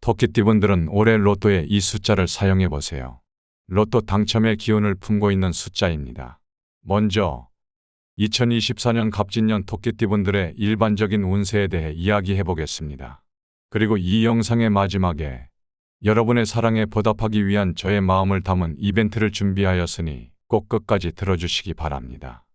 토끼띠분들은 올해 로또에 이 숫자를 사용해 보세요. 로또 당첨의 기운을 품고 있는 숫자입니다. 먼저 2024년 갑진년 토끼띠분들의 일반적인 운세에 대해 이야기해 보겠습니다. 그리고 이 영상의 마지막에 여러분의 사랑에 보답하기 위한 저의 마음을 담은 이벤트를 준비하였으니 꼭 끝까지 들어주시기 바랍니다.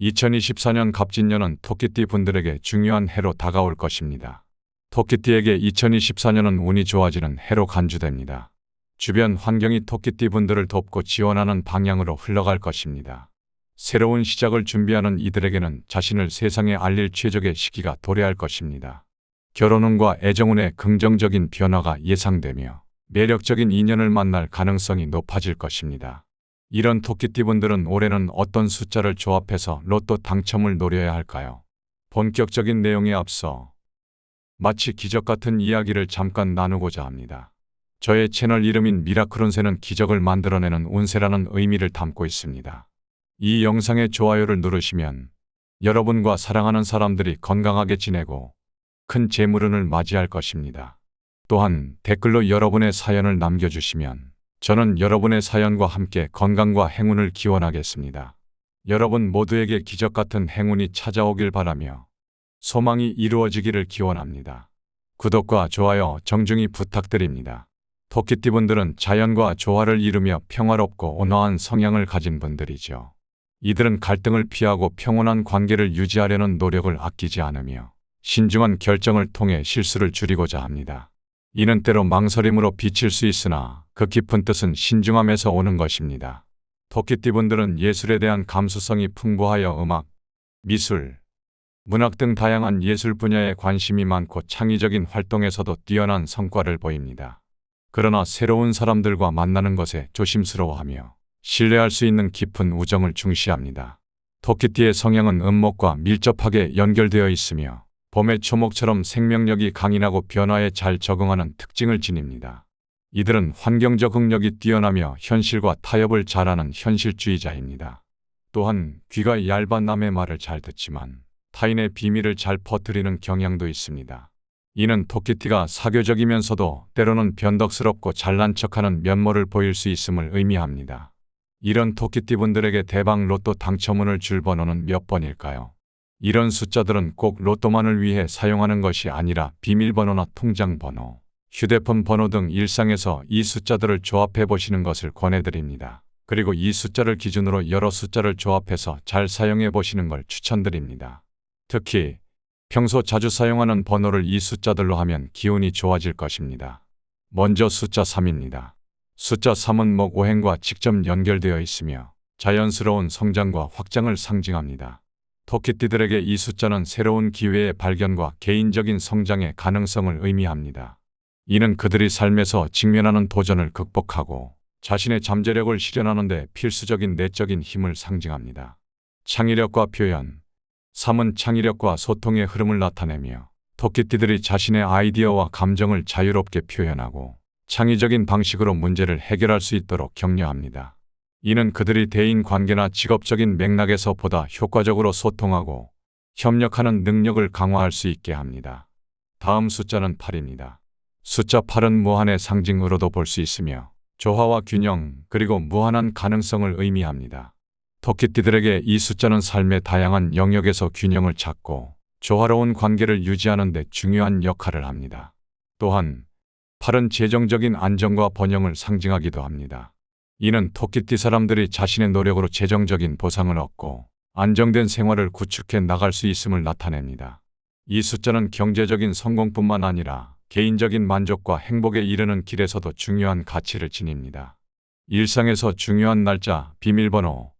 2024년 갑진년은 토끼띠 분들에게 중요한 해로 다가올 것입니다. 토끼띠에게 2024년은 운이 좋아지는 해로 간주됩니다. 주변 환경이 토끼띠 분들을 돕고 지원하는 방향으로 흘러갈 것입니다. 새로운 시작을 준비하는 이들에게는 자신을 세상에 알릴 최적의 시기가 도래할 것입니다. 결혼운과 애정운의 긍정적인 변화가 예상되며 매력적인 인연을 만날 가능성이 높아질 것입니다. 이런 토끼띠분들은 올해는 어떤 숫자를 조합해서 로또 당첨을 노려야 할까요? 본격적인 내용에 앞서 마치 기적 같은 이야기를 잠깐 나누고자 합니다. 저의 채널 이름인 미라클 운세는 기적을 만들어내는 운세라는 의미를 담고 있습니다. 이 영상의 좋아요를 누르시면 여러분과 사랑하는 사람들이 건강하게 지내고 큰 재물운을 맞이할 것입니다. 또한 댓글로 여러분의 사연을 남겨주시면 저는 여러분의 사연과 함께 건강과 행운을 기원하겠습니다. 여러분 모두에게 기적 같은 행운이 찾아오길 바라며 소망이 이루어지기를 기원합니다. 구독과 좋아요 정중히 부탁드립니다. 토끼띠분들은 자연과 조화를 이루며 평화롭고 온화한 성향을 가진 분들이죠. 이들은 갈등을 피하고 평온한 관계를 유지하려는 노력을 아끼지 않으며 신중한 결정을 통해 실수를 줄이고자 합니다. 이는 때로 망설임으로 비칠 수 있으나 그 깊은 뜻은 신중함에서 오는 것입니다. 토끼띠분들은 예술에 대한 감수성이 풍부하여 음악, 미술, 문학 등 다양한 예술 분야에 관심이 많고 창의적인 활동에서도 뛰어난 성과를 보입니다. 그러나 새로운 사람들과 만나는 것에 조심스러워하며 신뢰할 수 있는 깊은 우정을 중시합니다. 토끼띠의 성향은 음목과 밀접하게 연결되어 있으며 봄의 초목처럼 생명력이 강인하고 변화에 잘 적응하는 특징을 지닙니다. 이들은 환경 적응력이 뛰어나며 현실과 타협을 잘하는 현실주의자입니다. 또한 귀가 얇은 남의 말을 잘 듣지만 타인의 비밀을 잘 퍼뜨리는 경향도 있습니다. 이는 토끼띠가 사교적이면서도 때로는 변덕스럽고 잘난 척하는 면모를 보일 수 있음을 의미합니다. 이런 토끼띠 분들에게 대박 로또 당첨운을 줄 번호는 몇 번일까요? 이런 숫자들은 꼭 로또만을 위해 사용하는 것이 아니라 비밀번호나 통장 번호, 휴대폰 번호 등 일상에서 이 숫자들을 조합해 보시는 것을 권해드립니다. 그리고 이 숫자를 기준으로 여러 숫자를 조합해서 잘 사용해 보시는 걸 추천드립니다. 특히 평소 자주 사용하는 번호를 이 숫자들로 하면 기운이 좋아질 것입니다. 먼저 숫자 3입니다. 숫자 3은 목 오행과 직접 연결되어 있으며 자연스러운 성장과 확장을 상징합니다. 토끼띠들에게 이 숫자는 새로운 기회의 발견과 개인적인 성장의 가능성을 의미합니다. 이는 그들이 삶에서 직면하는 도전을 극복하고 자신의 잠재력을 실현하는 데 필수적인 내적인 힘을 상징합니다. 창의력과 표현, 3은 창의력과 소통의 흐름을 나타내며 토끼띠들이 자신의 아이디어와 감정을 자유롭게 표현하고 창의적인 방식으로 문제를 해결할 수 있도록 격려합니다. 이는 그들이 대인 관계나 직업적인 맥락에서 보다 효과적으로 소통하고 협력하는 능력을 강화할 수 있게 합니다. 다음 숫자는 8입니다. 숫자 8은 무한의 상징으로도 볼 수 있으며 조화와 균형 그리고 무한한 가능성을 의미합니다. 토끼띠들에게 이 숫자는 삶의 다양한 영역에서 균형을 찾고 조화로운 관계를 유지하는 데 중요한 역할을 합니다. 또한 8은 재정적인 안정과 번영을 상징하기도 합니다. 이는 토끼띠 사람들이 자신의 노력으로 재정적인 보상을 얻고 안정된 생활을 구축해 나갈 수 있음을 나타냅니다. 이 숫자는 경제적인 성공뿐만 아니라 개인적인 만족과 행복에 이르는 길에서도 중요한 가치를 지닙니다. 일상에서 중요한 날짜, 비밀번호,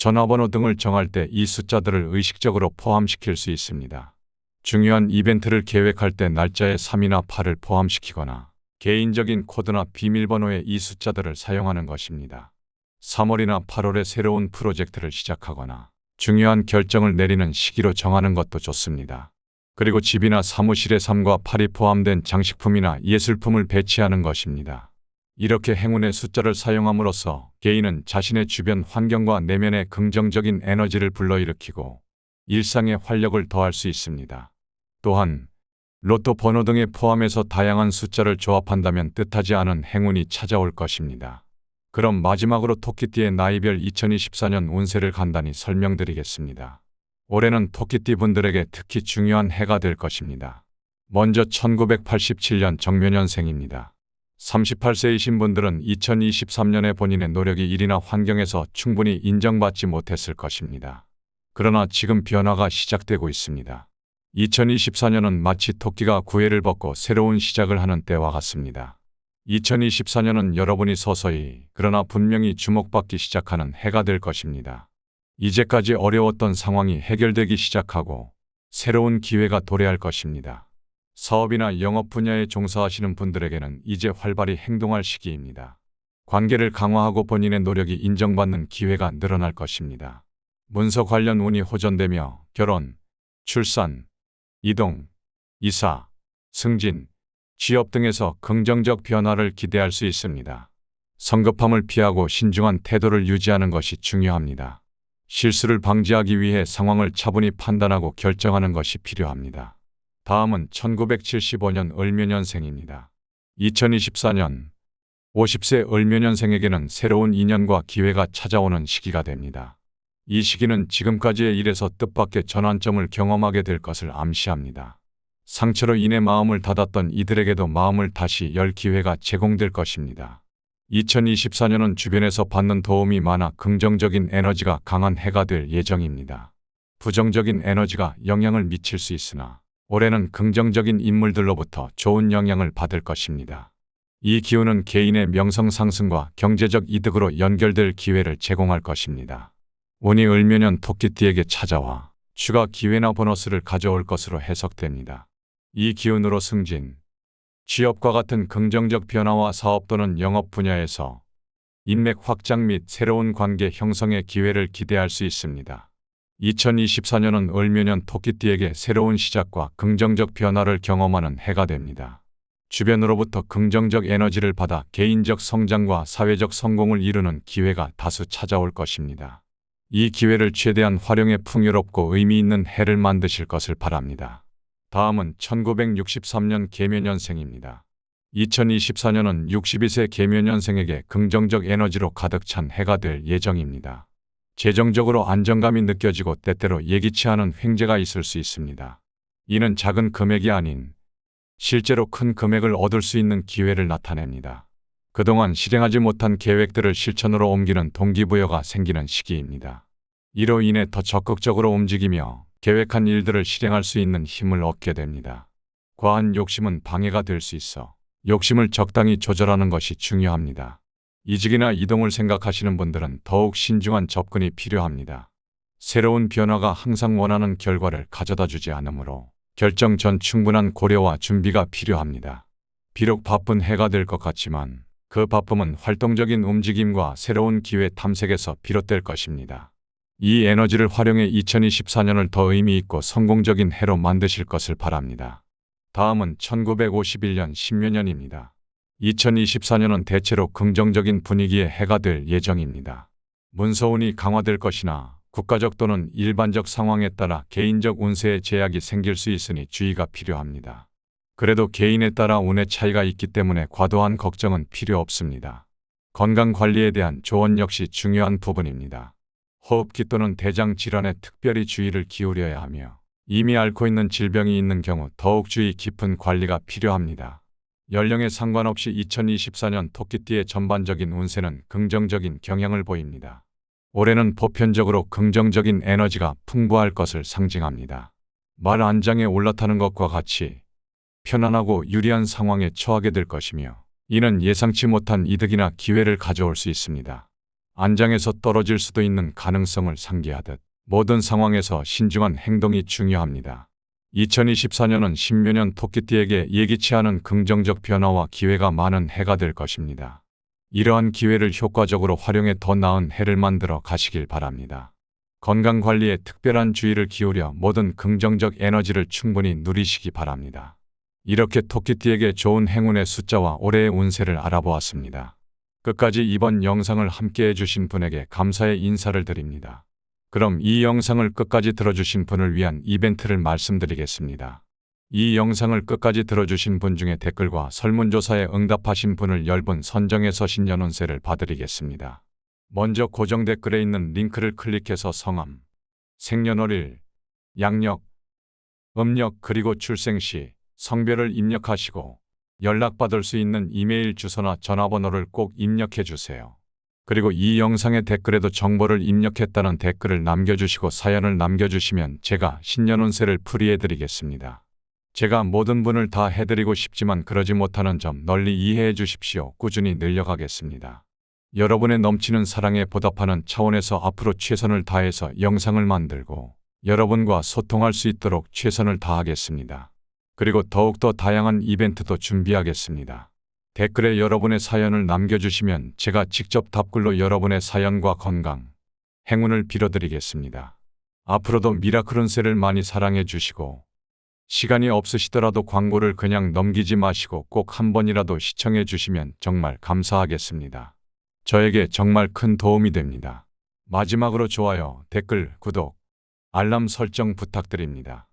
전화번호 등을 정할 때 이 숫자들을 의식적으로 포함시킬 수 있습니다. 중요한 이벤트를 계획할 때 날짜에 3이나 8을 포함시키거나 개인적인 코드나 비밀번호에 이 숫자들을 사용하는 것입니다. 3월이나 8월에 새로운 프로젝트를 시작하거나 중요한 결정을 내리는 시기로 정하는 것도 좋습니다. 그리고 집이나 사무실에 3과 8이 포함된 장식품이나 예술품을 배치하는 것입니다. 이렇게 행운의 숫자를 사용함으로써 개인은 자신의 주변 환경과 내면의 긍정적인 에너지를 불러일으키고 일상의 활력을 더할 수 있습니다. 또한 로또 번호 등에 포함해서 다양한 숫자를 조합한다면 뜻하지 않은 행운이 찾아올 것입니다. 그럼 마지막으로 토끼띠의 나이별 2024년 운세를 간단히 설명드리겠습니다. 올해는 토끼띠 분들에게 특히 중요한 해가 될 것입니다. 먼저 1987년 정묘년생입니다. 38세이신 분들은 2023년에 본인의 노력이 일이나 환경에서 충분히 인정받지 못했을 것입니다. 그러나 지금 변화가 시작되고 있습니다. 2024년은 마치 토끼가 구애를 벗고 새로운 시작을 하는 때와 같습니다. 2024년은 여러분이 서서히 그러나 분명히 주목받기 시작하는 해가 될 것입니다. 이제까지 어려웠던 상황이 해결되기 시작하고 새로운 기회가 도래할 것입니다. 사업이나 영업 분야에 종사하시는 분들에게는 이제 활발히 행동할 시기입니다. 관계를 강화하고 본인의 노력이 인정받는 기회가 늘어날 것입니다. 문서 관련 운이 호전되며 결혼, 출산, 이동, 이사, 승진, 취업 등에서 긍정적 변화를 기대할 수 있습니다. 성급함을 피하고 신중한 태도를 유지하는 것이 중요합니다. 실수를 방지하기 위해 상황을 차분히 판단하고 결정하는 것이 필요합니다. 다음은 1975년 을묘년생입니다. 2024년 50세 을묘년생에게는 새로운 인연과 기회가 찾아오는 시기가 됩니다. 이 시기는 지금까지의 일에서 뜻밖의 전환점을 경험하게 될 것을 암시합니다. 상처로 인해 마음을 닫았던 이들에게도 마음을 다시 열 기회가 제공될 것입니다. 2024년은 주변에서 받는 도움이 많아 긍정적인 에너지가 강한 해가 될 예정입니다. 부정적인 에너지가 영향을 미칠 수 있으나 올해는 긍정적인 인물들로부터 좋은 영향을 받을 것입니다. 이 기운은 개인의 명성 상승과 경제적 이득으로 연결될 기회를 제공할 것입니다. 운이 을면연 토끼띠에게 찾아와 추가 기회나 보너스를 가져올 것으로 해석됩니다. 이 기운으로 승진, 취업과 같은 긍정적 변화와 사업 또는 영업 분야에서 인맥 확장 및 새로운 관계 형성의 기회를 기대할 수 있습니다. 2024년은 을묘년 토끼띠에게 새로운 시작과 긍정적 변화를 경험하는 해가 됩니다. 주변으로부터 긍정적 에너지를 받아 개인적 성장과 사회적 성공을 이루는 기회가 다수 찾아올 것입니다. 이 기회를 최대한 활용해 풍요롭고 의미 있는 해를 만드실 것을 바랍니다. 다음은 1963년 개묘년생입니다. 2024년은 62세 개묘년생에게 긍정적 에너지로 가득 찬 해가 될 예정입니다. 재정적으로 안정감이 느껴지고 때때로 예기치 않은 횡재가 있을 수 있습니다. 이는 작은 금액이 아닌 실제로 큰 금액을 얻을 수 있는 기회를 나타냅니다. 그동안 실행하지 못한 계획들을 실천으로 옮기는 동기부여가 생기는 시기입니다. 이로 인해 더 적극적으로 움직이며 계획한 일들을 실행할 수 있는 힘을 얻게 됩니다. 과한 욕심은 방해가 될 수 있어 욕심을 적당히 조절하는 것이 중요합니다. 이직이나 이동을 생각하시는 분들은 더욱 신중한 접근이 필요합니다. 새로운 변화가 항상 원하는 결과를 가져다 주지 않으므로 결정 전 충분한 고려와 준비가 필요합니다. 비록 바쁜 해가 될 것 같지만 그 바쁨은 활동적인 움직임과 새로운 기회 탐색에서 비롯될 것입니다. 이 에너지를 활용해 2024년을 더 의미 있고 성공적인 해로 만드실 것을 바랍니다. 다음은 1951년 신묘년입니다. 2024년은 대체로 긍정적인 분위기의 해가 될 예정입니다. 문서운이 강화될 것이나 국가적 또는 일반적 상황에 따라 개인적 운세에 제약이 생길 수 있으니 주의가 필요합니다. 그래도 개인에 따라 운의 차이가 있기 때문에 과도한 걱정은 필요 없습니다. 건강 관리에 대한 조언 역시 중요한 부분입니다. 호흡기 또는 대장 질환에 특별히 주의를 기울여야 하며 이미 앓고 있는 질병이 있는 경우 더욱 주의 깊은 관리가 필요합니다. 연령에 상관없이 2024년 토끼띠의 전반적인 운세는 긍정적인 경향을 보입니다. 올해는 보편적으로 긍정적인 에너지가 풍부할 것을 상징합니다. 말 안장에 올라타는 것과 같이 편안하고 유리한 상황에 처하게 될 것이며 이는 예상치 못한 이득이나 기회를 가져올 수 있습니다. 안장에서 떨어질 수도 있는 가능성을 상기하듯 모든 상황에서 신중한 행동이 중요합니다. 2024년은 신묘년 토끼띠에게 예기치 않은 긍정적 변화와 기회가 많은 해가 될 것입니다. 이러한 기회를 효과적으로 활용해 더 나은 해를 만들어 가시길 바랍니다. 건강 관리에 특별한 주의를 기울여 모든 긍정적 에너지를 충분히 누리시기 바랍니다. 이렇게 토끼띠에게 좋은 행운의 숫자와 올해의 운세를 알아보았습니다. 끝까지 이번 영상을 함께 해주신 분에게 감사의 인사를 드립니다. 그럼 이 영상을 끝까지 들어주신 분을 위한 이벤트를 말씀드리겠습니다. 이 영상을 끝까지 들어주신 분 중에 댓글과 설문조사에 응답하신 분을 10분 선정해서 신년운세를 봐드리겠습니다. 먼저 고정 댓글에 있는 링크를 클릭해서 성함, 생년월일, 양력, 음력 그리고 출생시, 성별을 입력하시고 연락받을 수 있는 이메일 주소나 전화번호를 꼭 입력해 주세요. 그리고 이 영상의 댓글에도 정보를 입력했다는 댓글을 남겨주시고 사연을 남겨주시면 제가 신년운세를 풀이해 드리겠습니다. 제가 모든 분을 다 해드리고 싶지만 그러지 못하는 점 널리 이해해 주십시오. 꾸준히 늘려가겠습니다. 여러분의 넘치는 사랑에 보답하는 차원에서 앞으로 최선을 다해서 영상을 만들고 여러분과 소통할 수 있도록 최선을 다하겠습니다. 그리고 더욱더 다양한 이벤트도 준비하겠습니다. 댓글에 여러분의 사연을 남겨주시면 제가 직접 답글로 여러분의 사연과 건강, 행운을 빌어드리겠습니다. 앞으로도 미라클 운세를 많이 사랑해 주시고 시간이 없으시더라도 광고를 그냥 넘기지 마시고 꼭 한 번이라도 시청해 주시면 정말 감사하겠습니다. 저에게 정말 큰 도움이 됩니다. 마지막으로 좋아요, 댓글, 구독, 알람 설정 부탁드립니다.